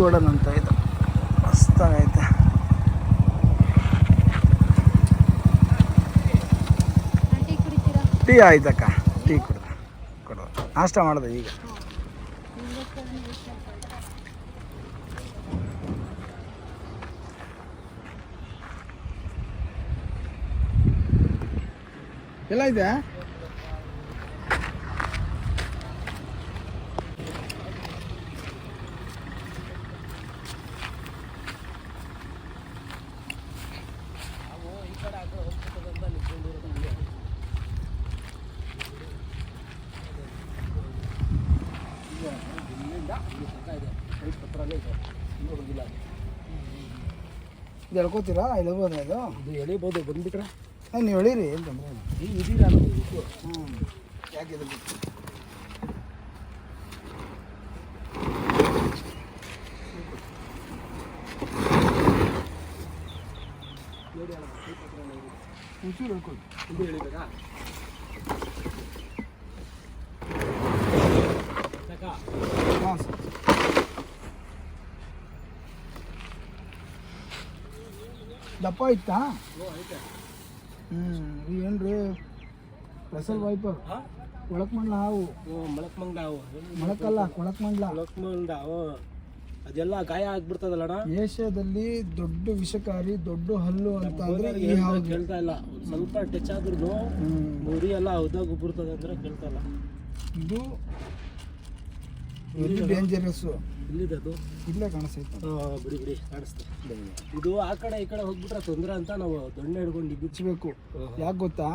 Godown ಅಂತ ಇದು. ಮಸ್ತಾಗೈತೆ tea ಆಯ್ತಕ್ಕ tea ಕುಡ್ದ ಕೊಡೋದು. ನಾಷ್ಟ ಮಾಡಿದೆ ಈಗ. ಎಲ್ಲ ಇದೆ ಇದು ಎಳ್ಕೊತೀರಾ ಇಳ್ಬೋದು ಇದು? ಇದು ಎಳಿಬೋದು ಬಂದ್ಬಿಟ್ರೆ ಏ, ನೀವು ಎಳೀರಿ. ಏನು ತೊಂದರೆ ಇಲ್ಲ. ನೀವು ಇದೀರಾ ನಮಗೆ ಗೊತ್ತು ಹ್ಞೂ ಯಾಕೆ ಇದು ಬಿಟ್ಟು? ಒಂಚೂರು ಹೇಳ್ಕೊಳ್ಳಿ ಇದು ಎಳಿಬೇಕಾ ಸಾಕಾ ಹಾಂ ಸರ್. ದಪ್ಪ ಇತ್ತಾ ಓ ಐತೆ ರೀ ಸ್ಪೆಷಲ್ ವೈಪರ್ ಕೊಳಕ್ ಮಂಡ್ಲ ಹಾವು. ಮೊಳಕ್ ಮಂಗ್ಲ ಹಾವು. ಮೊಳಕಲ್ಲ ಕೊಳಕ್ ಮಂಡ್ಲ ಕೊಳಕ್ ಅವು ಅದೆಲ್ಲ ಗಾಯ ಆಗ್ಬಿಡ್ತದಲ್ಲಣ್ಣ? ಏಷ್ಯಾದಲ್ಲಿ ದೊಡ್ಡ ವಿಷಕಾರಿ ದೊಡ್ಡ ಹಲ್ಲು ಅಂತ ಅಂದ್ರೆ ಈ ಹಾವು ಕೇಳ್ತಾ ಇಲ್ಲ. ಸ್ವಲ್ಪ ಟಚ್ ಆದ್ರೂ. ಮುರಿ ಎಲ್ಲ ಹೌದಾಗ ಬಿಡ್ತದೆ ಅಂದ್ರೆ ಕೇಳ್ತಾ ಇಲ್ಲ. ಇದು ವೆರಿ ಡೇಂಜರಸ್ ಇಲ್ಲಿದೆ ಅದು. ಇಲ್ಲೇ ಕಾಣಿಸ್ತೈತೆ ಬಿಡಿ ಬಿಡಿ ಇದು ಆ ಕಡೆ ಈ ಕಡೆ ಹೋಗ್ಬಿಟ್ರೆ ತೊಂದರೆ ಅಂತ ನಾವು ದೊಣ್ಣೆ ಹಿಡ್ಕೊಂಡು ಬಿಚ್ಚಬೇಕು ಯಾಕೆ ಗೊತ್ತಾ?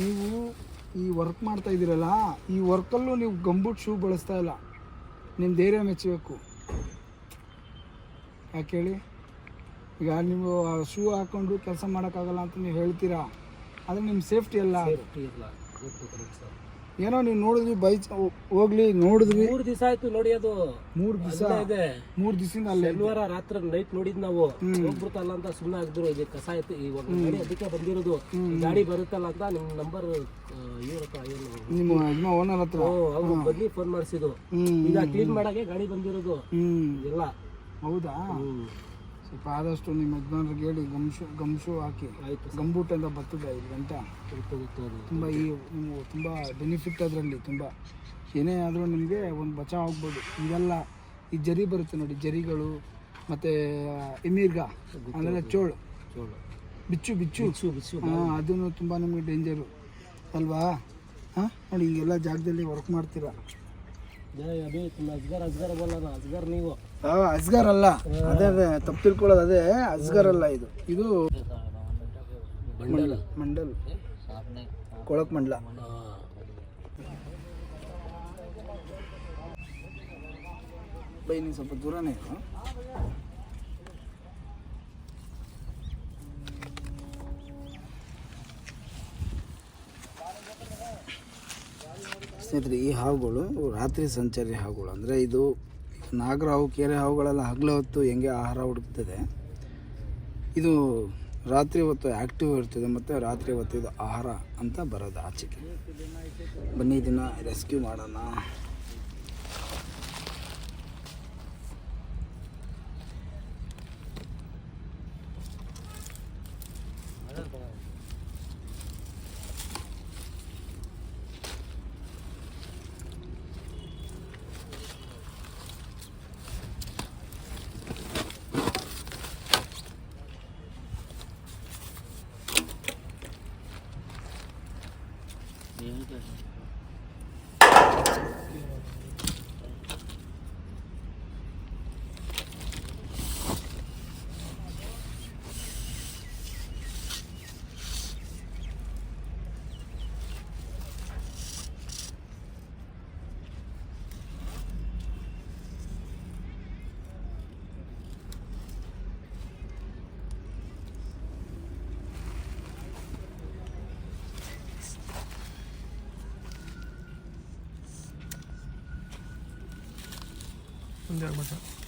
ನೀವು ಈ ವರ್ಕ್ ಮಾಡ್ತಾ ಇದ್ದೀರಲ್ಲ ಈ ವರ್ಕಲ್ಲೂ ನೀವು ಗಂಬುಟ್ ಶೂ ಬಳಸ್ತಾ ಇಲ್ಲ. ನಿಮ್ಮ ಧೈರ್ಯ ಮೆಚ್ಚಬೇಕು ಯಾಕೆ ಹೇಳಿ? ಈಗ ನೀವು ಶೂ ಹಾಕ್ಕೊಂಡು ಕೆಲಸ ಮಾಡೋಕ್ಕಾಗಲ್ಲ ಅಂತ ನೀವು ಹೇಳ್ತೀರಾ? ಆದರೆ ನಿಮ್ಮ ಸೇಫ್ಟಿ ಅಲ್ಲ. ಏನೋ ನೀವು ನೋಡಿದ್ವಿ ಬೈ ಹೋಗ್ಲಿ ನೋಡಿದ್ವಿ. ಮೂರ್ ದಿವಸ ಆಯ್ತು ನೋಡಿ ಅದು. ಮೂರು ದಿವಸ? ಇದೆ. ಮೂರು ದಿವಸದಿಂದ ಅಲ್ಲಿ. ಶನಿವಾರ ರಾತ್ರಿ ನೈಟ್ ನೋಡಿದ್ ನಾವು. ಹೋಗ್ಬಿಡ್ತಲ್ಲ ಅಂತ ಸುಮ್ಮನೆ ಆಗಿದ್ರು ಇದು ಕಸ ಆಯ್ತು ಈ ಒಂದು ಗಾಡಿ ಅದಕ್ಕೆ ಬಂದಿರೋದು. ಗಾಡಿ ಬರುತ್ತಲ್ಲ ಅಂತ ನಿಮ್ ನಂಬರ್ ಇವ್ರಪ್ಪ ಏನು? ನಿಮ್ಮ ನಿಮ್ಮ ಓನರ್ ಹತ್ರ? ಅವ್ರು ಫೋನ್ ಮಾಡಿಸಿದ್ರು. ಈಗ ಕ್ಲೀನ್ ಮಾಡಕ್ಕೆ ಗಾಡಿ ಬಂದಿರೋದು. ಎಲ್ಲ. ಹೌದಾ? ಸ್ವಲ್ಪ ಆದಷ್ಟು ನಿಮ್ಮ ಯಜಮಾನ್ರಿಗೆ ಹೇಳಿ ಗಮ್ಶು ಗಮ್ಶು ಹಾಕಿ. ಆಯಿತು ಗಂಬೂಟೆಲ್ಲ ಅಂತ ಬರ್ತದೆ ಐದು ಗಂಟೆ. ತುಂಬ ಈ ನೀವು ತುಂಬ ಬೆನಿಫಿಟ್ ಅದರಲ್ಲಿ ತುಂಬ. ಏನೇ ಆದರೂ ನಿಮಗೆ ಒಂದು ಬಚಾವ್ ಆಗ್ಬೋದು. ಇದೆಲ್ಲ ಈ ಜರಿ ಬರುತ್ತೆ ನೋಡಿ ಜರಿಗಳು ಮತ್ತು ಇಮೀರ್ಗ ಅಂದರೆ ಚೋಳು. ಚೋಳು. ಬಿಚ್ಚು ಬಿಚ್ಚು. ಬಿಚ್ಚು ಬಿಚ್ಚು. ಹಾಂ ಅದೂ ತುಂಬ ನಿಮಗೆ ಡೇಂಜರು ಅಲ್ವಾ? ಹಾಂ ನೋಡಿ ಈಗೆಲ್ಲ ಜಾಗದಲ್ಲಿ ವರ್ಕ್ ಮಾಡ್ತೀರಾ? ಅದೇ ತುಂಬ ಅಜ್ಗರ್ ಅಜ್ಗರ್ ಬಲ್ಲ ಅಜ್ಗರ್ ನೀವು. ಆ, ಅಸ್ಗರ್ ಅಲ್ಲ. ಅದೇ ಅದೇ ತಪ್ಪು ತಿಳ್ಕೊಳ್ಳೋದು ಅದೇ ಅಜ್ಗರ್ ಅಲ್ಲ ಇದು. ಇದು ಮಂಡಲ್. ಕೊಳಕ್ ಮಂಡಲ. ಬೈ ನೀನು ಸ್ವಲ್ಪ ದೂರನೇ ಇರು. ಸ್ನೇಹಿತರೆ ಈ ಹಾವುಗಳು ರಾತ್ರಿ ಸಂಚಾರಿ ಹಾವುಗಳು. ಅಂದರೆ ಇದು ನಾಗರ ಹಾವು ಕೆರೆ ಹಾವುಗಳೆಲ್ಲ ಹಗಲು ಹೊತ್ತು ಹೆಂಗೆ ಆಹಾರ ಹುಡುಕ್ತದೆ. ಇದು ರಾತ್ರಿ ಹೊತ್ತು ಆ್ಯಕ್ಟಿವ್ ಇರ್ತದೆ ಮತ್ತು ರಾತ್ರಿ ಹೊತ್ತು ಇದು ಆಹಾರ ಅಂತ ಬರೋದು ಆಚೆಗೆ. ಬನ್ನಿ, ಇದನ್ನು ರೆಸ್ಕ್ಯೂ ಮಾಡೋಣ. 怎么回事？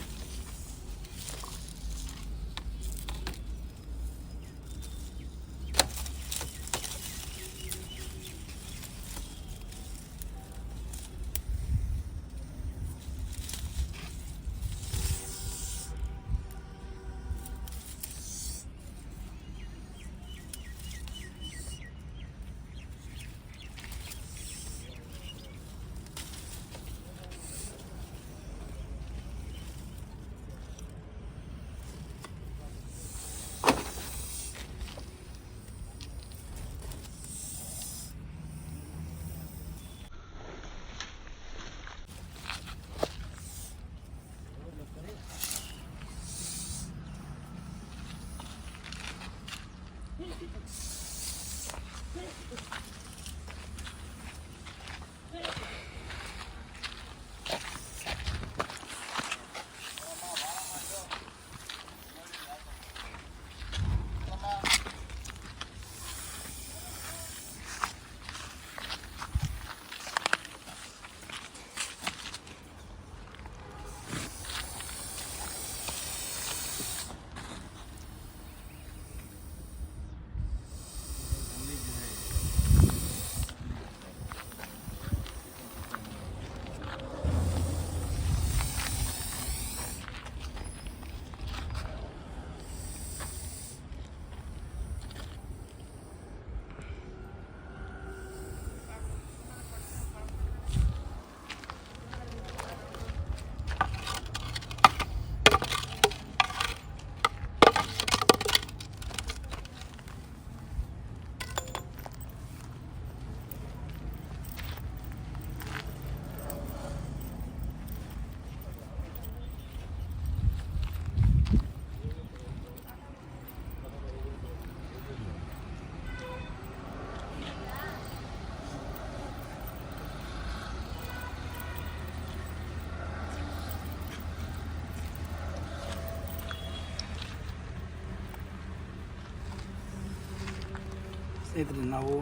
ಸ್ನೇಹಿತರೆ ನಾವು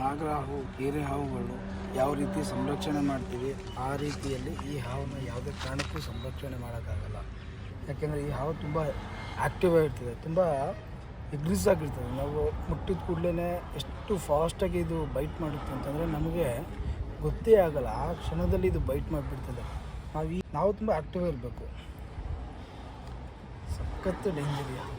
ನಾಗರ ಹಾವು ಕೇರೆ ಹಾವುಗಳು ಯಾವ ರೀತಿ ಸಂರಕ್ಷಣೆ ಮಾಡ್ತೀವಿ, ಆ ರೀತಿಯಲ್ಲಿ ಈ ಹಾವನ್ನು ಯಾವುದೇ ಕಾರಣಕ್ಕೂ ಸಂರಕ್ಷಣೆ ಮಾಡೋಕ್ಕಾಗಲ್ಲ. ಯಾಕೆಂದರೆ ಈ ಹಾವು ತುಂಬ ಆ್ಯಕ್ಟಿವ್ ಆಗಿರ್ತದೆ, ತುಂಬ ಎಗ್ರಿಸ್ ಆಗಿರ್ತದೆ. ನಾವು ಮುಟ್ಟಿದ ಕೂಡಲೇ ಎಷ್ಟು ಫಾಸ್ಟಾಗಿ ಇದು ಬೈಟ್ ಮಾಡುತ್ತೆ ಅಂತಂದರೆ ನಮಗೆ ಗೊತ್ತೇ ಆಗಲ್ಲ. ಆ ಕ್ಷಣದಲ್ಲಿ ಇದು ಬೈಟ್ ಮಾಡಿಬಿಡ್ತದೆ. ನಾವು ಈ ನಾವು ತುಂಬ ಆ್ಯಕ್ಟಿವ್ ಇರಬೇಕು ಸಖತ್ತು ಡೇಂಜರ್ ಈ ಹಾವು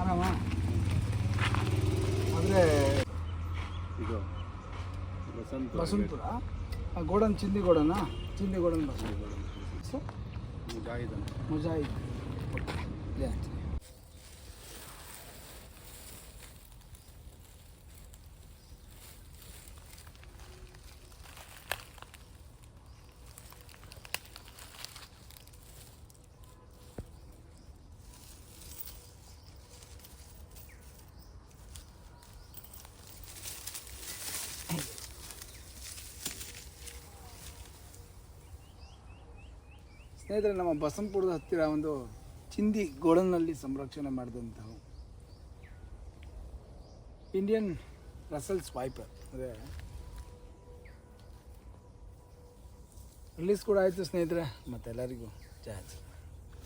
ಆರಾಮ ಆದರೆ ಇದು? ಬಸಂತ ಬಸಂತಪುರ ಗೋಡನ್ ಚಿಂದಿ ಗೋಡನ? ಚಿಂದಿ ಗೋಡನ್ ಬಸಂತಪುರ ಮುಜಾಹಿದ್ ಸ್ನೇಹಿತರೆ, ನಮ್ಮ ಬಸಂಪುರದ ಹತ್ತಿರ ಒಂದು ಚಿಂದಿ ಗೋಡನ್ನಲ್ಲಿ ಸಂರಕ್ಷಣೆ ಮಾಡಿದಂತಹ ಇಂಡಿಯನ್ ರಸಲ್ ಸ್ವೈಪರ್ ಅಂದರೆ ರಿಲೀಸ್ ಕೂಡ ಆಯಿತು ಸ್ನೇಹಿತರೆ, ಮತ್ತೆಲ್ಲರಿಗೂ ಜಾಯ್ತು